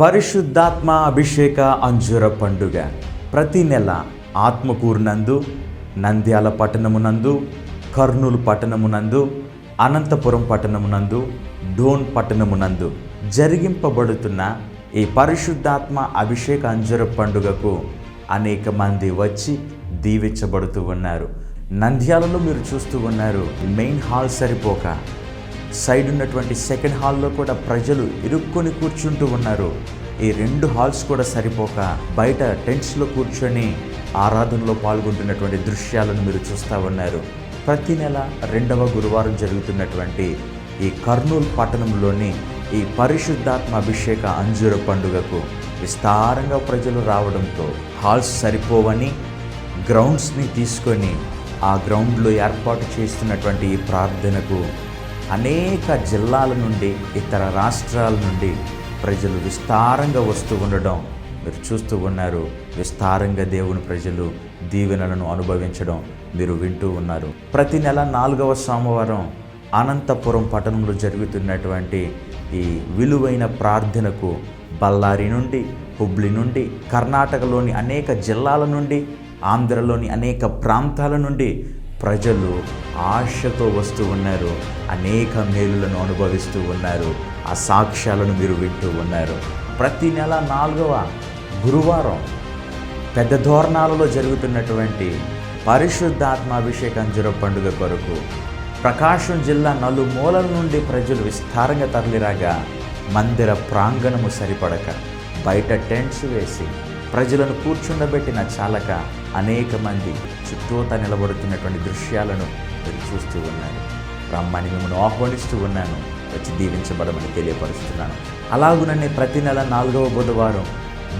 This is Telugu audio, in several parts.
పరిశుద్ధాత్మ అభిషేక అంజుర పండుగ. ప్రతి నెల ఆత్మకూరునందు నంద్యాల పట్టణమునందు కర్నూలు పట్టణమునందు అనంతపురం పట్టణమునందు డోన్ పట్టణమునందు జరిగింపబడుతున్న ఈ పరిశుద్ధాత్మ అభిషేక అంజుర పండుగకు అనేక మంది వచ్చి దీవించబడుతూ ఉన్నారు. నంద్యాలలో మీరు చూస్తూ ఉన్నారు మెయిన్ హాల్ సరిపోక సైడ్ ఉన్నటువంటి సెకండ్ హాల్లో కూడా ప్రజలు ఇరుక్కొని కూర్చుంటూ ఉన్నారు. ఈ రెండు హాల్స్ కూడా సరిపోక బయట టెంట్స్లో కూర్చొని ఆరాధనలో పాల్గొంటున్నటువంటి దృశ్యాలను మీరు చూస్తూ ఉన్నారు. ప్రతి నెల రెండవ గురువారం జరుగుతున్నటువంటి ఈ కర్నూలు పట్టణంలోని ఈ పరిశుద్ధాత్మ అభిషేక అంజూర పండుగకు విస్తారంగా ప్రజలు రావడంతో హాల్స్ సరిపోవని గ్రౌండ్స్ని తీసుకొని ఆ గ్రౌండ్లో ఏర్పాటు చేస్తున్నటువంటి ఈ ప్రార్థనకు అనేక జిల్లాల నుండి ఇతర రాష్ట్రాల నుండి ప్రజలు విస్తారంగా వస్తూ ఉండడం మీరు చూస్తూ ఉన్నారు. విస్తారంగా దేవుని ప్రజలు దీవెనలను అనుభవించడం మీరు వింటూ ఉన్నారు. ప్రతి నెల నాలుగవ సోమవారం అనంతపురం పట్టణంలో జరుగుతున్నటువంటి ఈ విలువైన ప్రార్థనకు బళ్ళారి నుండి హుబ్లీ నుండి కర్ణాటకలోని అనేక జిల్లాల నుండి ఆంధ్రలోని అనేక ప్రాంతాల నుండి ప్రజలు ఆశతో వస్తూ ఉన్నారు అనేక మేలులను అనుభవిస్తూ ఉన్నారు ఆ సాక్ష్యాలను మీరు వింటూ ఉన్నారు. ప్రతి నెల నాలుగవ గురువారం పెద్ద ధోరణాలలో జరుగుతున్నటువంటి పరిశుద్ధాత్మాభిషేకం జర పండుగ కొరకు ప్రకాశం జిల్లా నలుమూలల నుండి ప్రజలు విస్తారంగా తరలిరాగా మందిర ప్రాంగణము సరిపడక బయట టెంట్స్ వేసి ప్రజలను కూర్చుండబెట్టిన చాలక అనేక మంది చుట్టూత నిలబడుతున్నటువంటి దృశ్యాలను మీరు చూస్తూ ఉన్నారు రమ్మని మిమ్మల్ని ఆహ్వానిస్తూ ఉన్నాను. వచ్చి దీవించబడమని తెలియపరుస్తున్నాను. అలాగుననే ప్రతి నెల నాలుగవ బుధవారం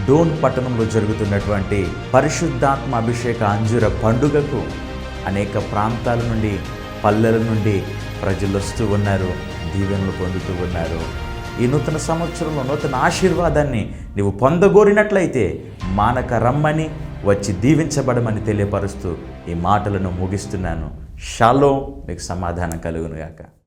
డోన్ పట్టణంలో జరుగుతున్నటువంటి పరిశుద్ధాత్మ అభిషేక అంజుర పండుగకు అనేక ప్రాంతాల నుండి పల్లెల నుండి ప్రజలు వస్తూ ఉన్నారు దీవెనలు పొందుతూ ఉన్నారు. ఈ నూతన సంవత్సరంలో నూతన ఆశీర్వాదాన్ని నీవు పొందగోరినట్లయితే మానక రమ్మని వచ్చి దీవించబడమని తెలియపరుస్తూ ఈ మాటలను ముగిస్తున్నాను. షాలో మీకు సమాధానం కలుగునుగాక